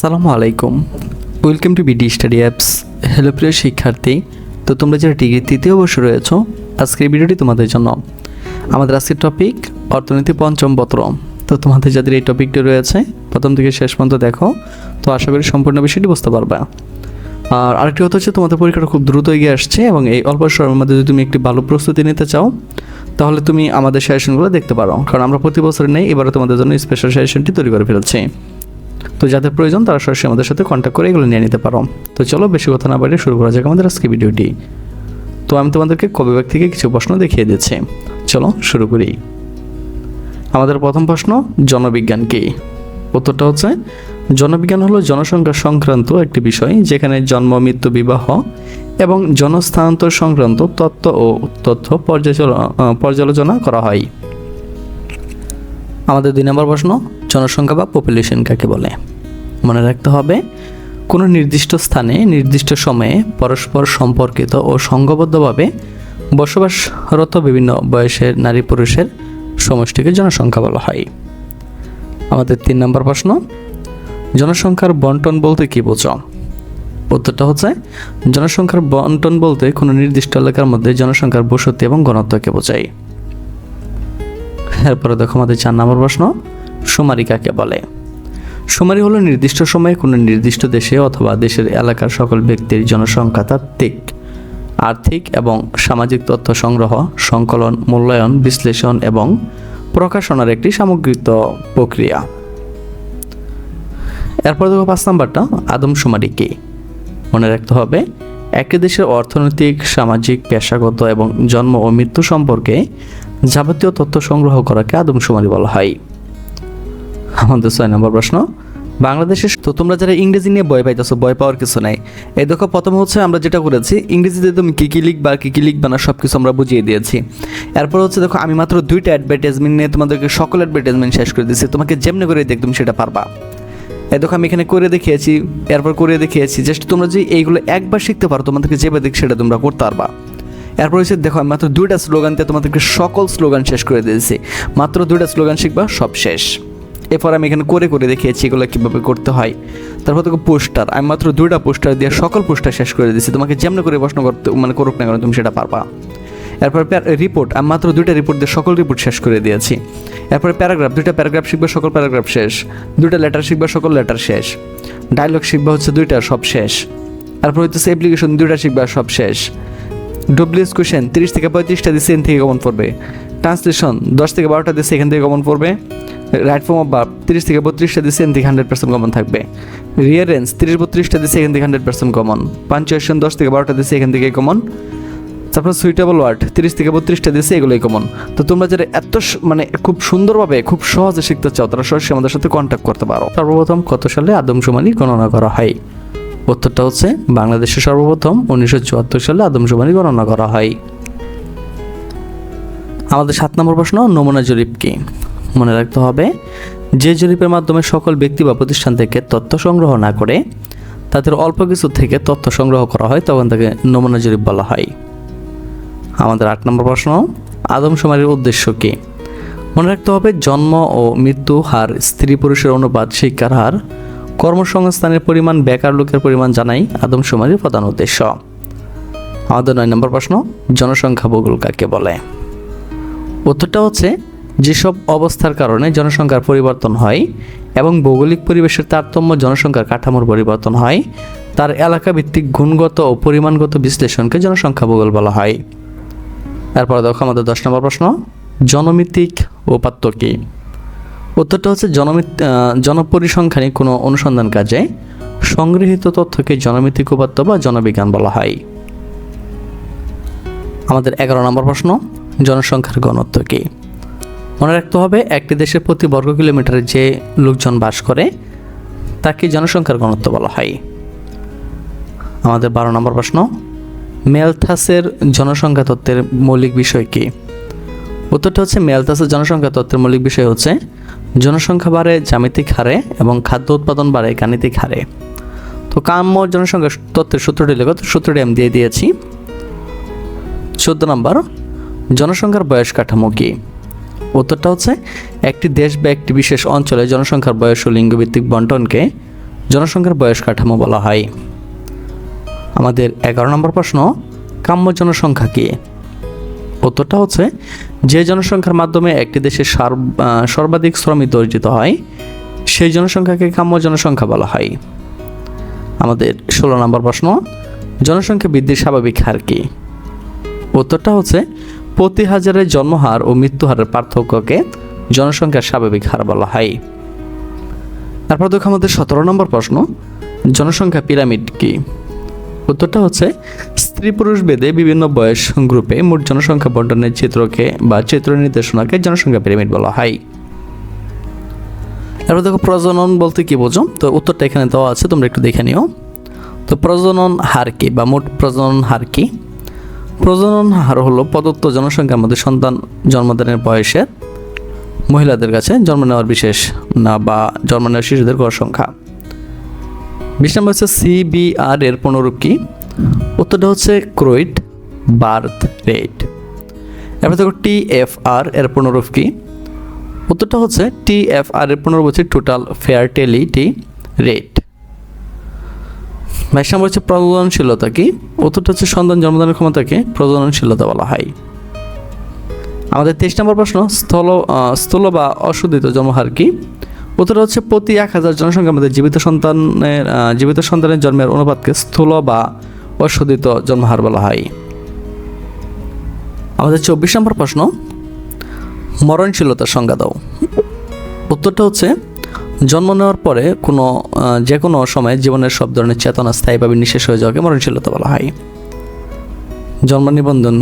আসসালামু আলাইকুম। Welcome to BD study apps hello প্রিয় শিক্ষার্থী। তো তোমরা যারা ডিগ্রি তৃতীয় বর্ষে রয়েছ, আজকের ভিডিওটি তোমাদের জন্য। আমাদের আজকের টপিক অর্থনীতি পঞ্চম পত্র। তো তোমাদের যাদের এই টপিকটি রয়েছে, প্রথম থেকে শেষ পর্যন্ত দেখো। তো আশা করি সম্পূর্ণ বিষয়টি বুঝতে পারবে। আর আরেকটি কথা হচ্ছে, তোমাদের পরীক্ষাটা খুব দ্রুত এগিয়ে আসছে এবং এই অল্প সময়ের মধ্যে যদি তুমি একটি ভালো প্রস্তুতি নিতে চাও, তাহলে তুমি আমাদের সেশনগুলো দেখতে পারো। কারণ আমরা প্রতি বছর নেই এবারে তোমাদের জন্য স্পেশাল সেশনটি তৈরি করে ফেলছি। তো যাদের প্রয়োজন, তারা সরাসরি আমাদের সাথে কন্ট্যাক্ট করে এগুলো নিয়ে নিতে পারো। তো চলো, বেশি কথা না বাড়িয়ে শুরু করা যাক আমাদের আজকে ভিডিওটি। তো আমি তোমাদেরকে কবি বিভাগ থেকে কিছু প্রশ্ন দেখিয়ে দিচ্ছি। চলো, শুরু করি। আমাদের প্রথম প্রশ্ন, জনবিজ্ঞান কি? উত্তরটা হচ্ছে, জনবিজ্ঞান হলো জনসংখ্যা সংক্রান্ত একটি বিষয় যেখানে জন্ম, মৃত্যু, বিবাহ এবং জনস্থানান্তর সংক্রান্ত তত্ত্ব ও তথ্য পর্যালোচনা করা হয়। আমাদের দুই নম্বর প্রশ্ন, জনসংখ্যা বা পপুলেশন কাকে বলে? মনে রাখতে হবে, কোনো নির্দিষ্ট স্থানে, নির্দিষ্ট সময়ে পরস্পর সম্পর্কিত ও সংঘবদ্ধভাবে বসবাসরত বিভিন্ন বয়সের নারী পুরুষের সমষ্টিকে জনসংখ্যা বলা হয়। আমাদের তিন নম্বর প্রশ্ন, জনসংখ্যার বন্টন বলতে কী বোঝো? উত্তরটা হচ্ছে, জনসংখ্যার বন্টন বলতে কোনো নির্দিষ্ট এলাকার মধ্যে জনসংখ্যার বসতি এবং ঘনত্বকে বোঝায়। এরপরে দেখো আমাদের চার নম্বর প্রশ্ন, সুমারি কাকে বলে? সুমারি হলো নির্দিষ্ট সময়ে কোনো নির্দিষ্ট দেশে অথবা দেশের এলাকার সকল ব্যক্তির জনসংখ্যা তাত্ত্বিক আর্থিক এবং সামাজিক তথ্য সংগ্রহ, সংকলন, মূল্যায়ন, বিশ্লেষণ এবং প্রকাশনার একটি সামগ্রিক প্রক্রিয়া। এরপর দেখো পাঁচ নাম্বারটা আদমশুমারি কি? মনে রাখতে হবে, একটি দেশের অর্থনৈতিক, সামাজিক, পেশাগত এবং জন্ম ও মৃত্যু সম্পর্কে যাবতীয় তথ্য সংগ্রহ করাকে আদমশুমারি বলা হয়। আমাদের ছয় নম্বর প্রশ্ন, বাংলাদেশের তো তোমরা যারা ইংরেজি নিয়ে ভয় পাইতেছো, ভয় পাওয়ার কিছু নাই। এই দেখো, প্রথম হচ্ছে আমরা যেটা করেছি, ইংরেজিতে তুমি কী কী লিখবা, কী কী লিখবা না সব কিছু আমরা বুঝিয়ে দিয়েছি। এরপর হচ্ছে দেখো, আমি মাত্র দুইটা অ্যাডভার্টাইজমেন্ট নিয়ে তোমাদেরকে সকল অ্যাডভার্টাইজমেন্ট শেষ করে দিয়েছি, তোমাকে যেমনি করে দেখ তুমি সেটা পারবা। এই দেখো, আমি এখানে করে দেখিয়েছি, এরপর করে দেখিয়েছি জাস্ট তোমরা যদি এইগুলো একবার শিখতে পারো, তোমাদেরকে যেভাবে দেখ সেটা তোমরা করতে পারবা। এরপর হচ্ছে দেখো, আমি মাত্র দুইটা স্লোগান দিয়ে তোমাদেরকে সকল স্লোগান শেষ করে দিয়েছি। মাত্র দুইটা স্লোগান শিখবা, সব শেষ। এরপর আমি এখানে করে করে দেখিয়েছি এগুলো কীভাবে করতে হয়। তারপর তোকে পোস্টার। আমি মাত্র দুইটা পোস্টার দিয়ে সকল পোস্টার শেষ করে দিয়েছি। তোমাকে যেমন করে প্রশ্ন করতে মানে করুক না কেন, তুমি সেটা পারবা। এরপর রিপোর্ট আমি মাত্র দুইটা রিপোর্ট দিয়ে সকল রিপোর্ট শেষ করে দিয়েছি। এরপরে প্যারাগ্রাফ দুইটা প্যারাগ্রাফ শিখবে, সকল প্যারাগ্রাফ শেষ। দুইটা লেটার শিখবে, সকল লেটার শেষ। ডায়লগ শিখবা হচ্ছে দুইটা, সব শেষ। তারপর হচ্ছে অ্যাপ্লিকেশন দুইটা শিখবা, সব শেষ। ডব্লিউএস কোশ্চেন তিরিশ থেকে পঁয়ত্রিশটা দিচ্ছে এখান থেকে কমন পড়বে। ট্রান্সলেশন দশ থেকে বারোটা দিচ্ছে এখান থেকে কমন পড়বে। রাইট ফর্ম অফ বার্ব তিরিশ থেকে বত্রিশটা দিচ্ছে এখান থেকে হান্ড্রেড পার্সেন্ট কমন থাকবে। রিয়ারেন্স তিরিশ বত্রিশটা দিচ্ছে এখান থেকে হান্ড্রেড পার্সেন্ট কমন পাঞ্চুয়েশন দশ থেকে বারোটা দিচ্ছে এখান থেকে কমন তারপর সুইটেবল ওয়ার্ড তিরিশ থেকে বত্রিশটা দিচ্ছে এগুলোই কমন তো তোমরা যারা এত মানে খুব সুন্দরভাবে, খুব সহজে শিখতে চাও, তারা সরাসরি আমাদের সাথে কন্ট্যাক্ট করতে পারো। সর্বপ্রথম কত সালে আদমশুমারি গণনা করা হয়? উত্তরটা হচ্ছে বাংলাদেশে সর্বপ্রথম উনিশশো চুয়াত্তর সালে আদমশুমারি গণনা করা হয়। আমাদের সাত নম্বর প্রশ্ন, নমুনা জরিপ কি? মনে রাখতে হবে, যে জরিপের মাধ্যমে সকল ব্যক্তি বা প্রতিষ্ঠান থেকে তথ্য সংগ্রহ না করে, তাদের অল্প কিছু থেকে তথ্য সংগ্রহ করা হয়, তখন তাকে নমুনা জরিপ বলা হয়। আমাদের আট নম্বর প্রশ্ন, আদমশুমারির উদ্দেশ্য কী? মনে রাখতে হবে, জন্ম ও মৃত্যু হার স্ত্রী পুরুষের অনুপাত, শিক্ষার হার কর্মসংস্থানের পরিমাণ, বেকার লোকের পরিমাণ জানাই আদমশুমারির প্রধান উদ্দেশ্য। আমাদের নয় নম্বর প্রশ্ন, জনসংখ্যা ভূগোল কাকে বলে? উত্তরটা হচ্ছে, যেসব অবস্থার কারণে জনসংখ্যার পরিবর্তন হয় এবং ভৌগোলিক পরিবেশের তারতম্য জনসংখ্যার কাঠামোর পরিবর্তন হয়, তার এলাকা ভিত্তিক গুণগত ও পরিমাণগত বিশ্লেষণকে জনসংখ্যা ভূগোল বলা হয়। এরপর দেখো আমাদের দশ নম্বর প্রশ্ন, জনমিতিক উপাত্ত কী? উত্তরটা হচ্ছে জনমিত আহ, জনপরিসংখ্যানিক কোনো অনুসন্ধান কাজে সংগৃহীত তথ্যকে জনমিতিক উপাত্ত বা জনবিজ্ঞান বলা হয়। আমাদের এগারো নম্বর প্রশ্ন জনসংখ্যার ঘনত্ব কী? মনে রাখতে হবে একটি দেশের প্রতি বর্গ কিলোমিটারে যে লোকজন বাস করে তাকে জনসংখ্যার ঘনত্ব বলা হয়। আমাদের বারো নম্বর প্রশ্ন মেলথাসের জনসংখ্যা তত্ত্বের মৌলিক বিষয় কী? উত্তরটা হচ্ছে মেলথাসের জনসংখ্যা তত্ত্বের মৌলিক বিষয় হচ্ছে জনসংখ্যা বাড়ে, জ্যামিতিক হারে এবং খাদ্য উৎপাদন বাড়ে, গাণিতিক হারে। তো কাম্য জনসংখ্যা তত্ত্বের সূত্রটি লেখো সূত্রটি আমি দিয়ে দিয়েছি। চোদ্দ নম্বর, জনসংখ্যার বয়স কাঠামো কী? উত্তরটা হচ্ছে, একটি দেশ বা একটি বিশেষ অঞ্চলে জনসংখ্যার বয়স ও লিঙ্গভিত্তিক বন্টনকে জনসংখ্যার বয়স কাঠামো বলা হয়। আমাদের এগারো নম্বর প্রশ্ন, কাম্য জনসংখ্যা কি? উত্তরটা হচ্ছে যে জনসংখ্যার মাধ্যমে একটি দেশের সর্বাধিক শ্রমিক অর্জিত হয়, সেই জনসংখ্যাকে কাম্য জনসংখ্যা বলা হয়। আমাদের ষোলো নম্বর প্রশ্ন, জনসংখ্যা বৃদ্ধির স্বাভাবিক হার কি? উত্তরটা হচ্ছে প্রতি হাজারের জন্মহার ও মৃত্যুহারের পার্থক্যকে জনসংখ্যার স্বাভাবিক হার বলা হয়। তারপর দেখো আমাদের সতেরো নম্বর প্রশ্ন, জনসংখ্যা পিরামিড কি? উত্তরটা হচ্ছে, স্ত্রী পুরুষ ভেদে বিভিন্ন বয়স গ্রুপে মোট জনসংখ্যা বন্টনের চিত্রকে বা চিত্র নির্দেশনাকে জনসংখ্যা পিরামিড বলা হয়। এরপর দেখো প্রজনন বলতে কি বোঝো? তো উত্তরটা এখানে দেওয়া আছে, তোমরা একটু দেখে নিও। তো প্রজনন হার কি বা মোট প্রজনন হার কি? প্রজনন হার হলো প্রদত্ত জনসংখ্যার মধ্যে সন্তান জন্মদানের বয়সের মহিলাদের কাছে জন্ম নেওয়ার বিশেষ না বা জন্ম নেওয়ার শিশুদের গড় সংখ্যা। বিশ নম্বর হচ্ছে সিবিআর এর পুনরূপ কি? উত্তরটা হচ্ছে ক্রোইট বার্থ রেট। এরপর দেখো টিএফআর এর পুনরূপ কি? উত্তরটা হচ্ছে টিএফআর এর পুনরূপ হচ্ছে টোটাল ফেয়ারটেলিটি রেট বাইশ নম্বর হচ্ছে প্রজননশীলতা কি? উত্তরটা হচ্ছে সন্তান জন্মদানের ক্ষমতাকে প্রজননশীলতা বলা হয়। আমাদের তেইশ নম্বর প্রশ্ন, স্থল স্থূল বা অশোধিত জন্মহার কি? উত্তর হচ্ছে প্রতি এক হাজার জনসংখ্যার মধ্যে জীবিত সন্তানের জীবিত সন্তানের জন্মের অনুপাতকে স্থূল বা অশোধিত জন্মহার বলা হয়। আমাদের চব্বিশ নম্বর প্রশ্ন, মরণশীলতার সংজ্ঞা দাও। উত্তরটা হচ্ছে, জন্ম নেওয়ার পরে কোনো যে কোনো সময় জীবনের সব ধরনের চেতনা স্থায়ীভাবে নিঃশেষ হয়ে যাওয়াকে মরণশীলতা বলা হয়। জন্ম নিবন্ধন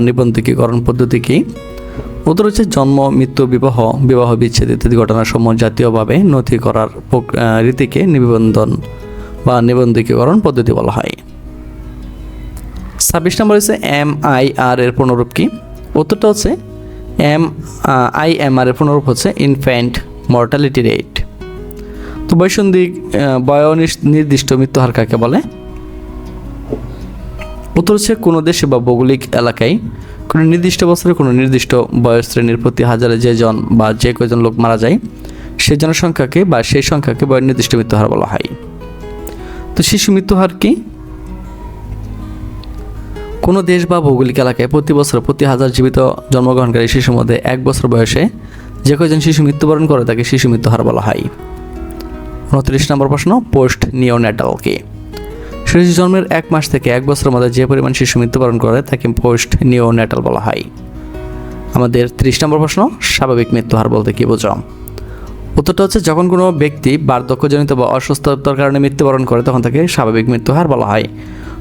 নিবন্ধিকীকরণ পদ্ধতি কি? উত্তর হচ্ছে জন্ম মৃত্যু বিবাহ বিবাহ বিচ্ছেদ ইত্যাদি ঘটনার সময় জাতীয়ভাবে নথি করার রীতিকে নিবন্ধন বা নিবন্ধিকীকরণ পদ্ধতি বলা হয়। ছাব্বিশ নম্বর হচ্ছে এম আই আর এর পুনরূপ কি? উত্তরটা হচ্ছে এম আই এম আর এর পুনরূপ হচ্ছে ইনফ্যান্ট মর্টালিটি রেট তো আহ, বয়নিস- নির্দিষ্ট মৃত্যুহার কাকে বলে? উত্তর হচ্ছে কোনো দেশে বা ভৌগোলিক এলাকায় কোনো নির্দিষ্ট বছরে কোনো নির্দিষ্ট বয়স শ্রেণির প্রতি হাজারে যে জন বা যে কয়জন লোক মারা যায় সেই জনসংখ্যাকে বা সেই সংখ্যাকে বয় নির্দিষ্ট মৃত্যুহার বলা হয়। তো শিশু মৃত্যুহার কি? কোনো দেশ বা ভৌগোলিক এলাকায় প্রতি বছর প্রতি হাজার জীবিত জন্মগ্রহণকারী শিশুর মধ্যে এক বছর বয়সে যে কয়জন শিশু মৃত্যুবরণ করে তাকে শিশু মৃত্যু মৃত্যুহার বলা হয়। উনত্রিশ নম্বর প্রশ্ন পোস্ট নিওন্যাটাল কি? শিশু জন্মের এক মাস থেকে এক বছরের মধ্যে যে পরিমাণ শিশু মৃত্যুবরণ করে, তাকে পোস্ট নিওন্যাটাল বলা হয়। আমাদের ত্রিশ নম্বর প্রশ্ন, স্বাভাবিক মৃত্যুহার বলতে কি বোঝাও উত্তরটা হচ্ছে, যখন কোনো ব্যক্তি বার্ধক্যজনিত বা অসুস্থতার কারণে মৃত্যুবরণ করে, তখন তাকে স্বাভাবিক মৃত্যুহার বলা হয়।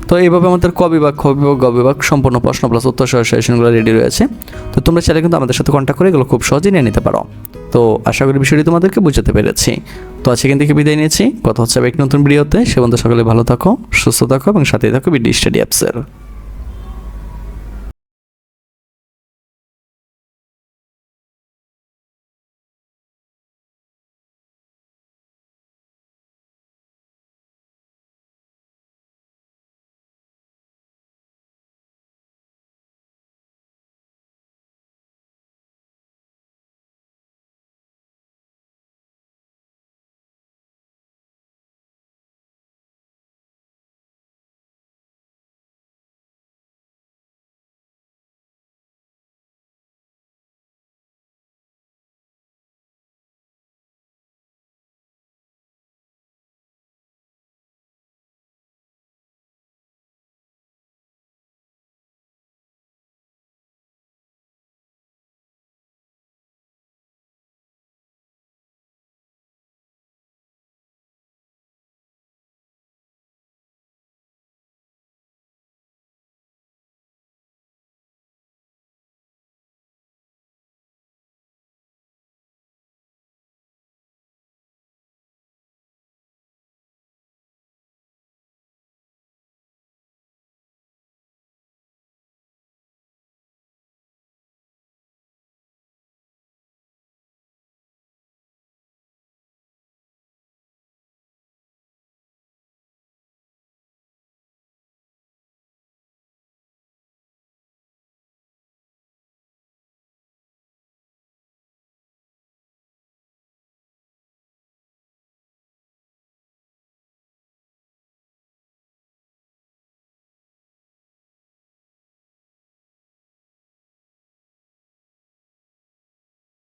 তো এইভাবে আমাদের ক বিভাগ, খ বিভাগ, গ বিভাগ সম্পূর্ণ প্রশ্ন প্লাস উত্তর সহ সেশনগুলো রেডি রয়েছে। তো তোমরা চাইলে কিন্তু আমাদের সাথে কন্ট্যাক্ট করে এগুলো খুব সহজেই নিয়ে নিতে পারো। তো আশা করি বিষয়টি তোমাদেরকে বুঝাতে পেরেছি। তো আজকে এখান থেকে বিদায় নিয়েছি। কথা হচ্ছে এক নতুন ভিডিওতে। সে বন্ধু সকলে ভালো থাকো, সুস্থ থাকো এবং সাথে থাকো বিডি স্টাডি অ্যাপসের।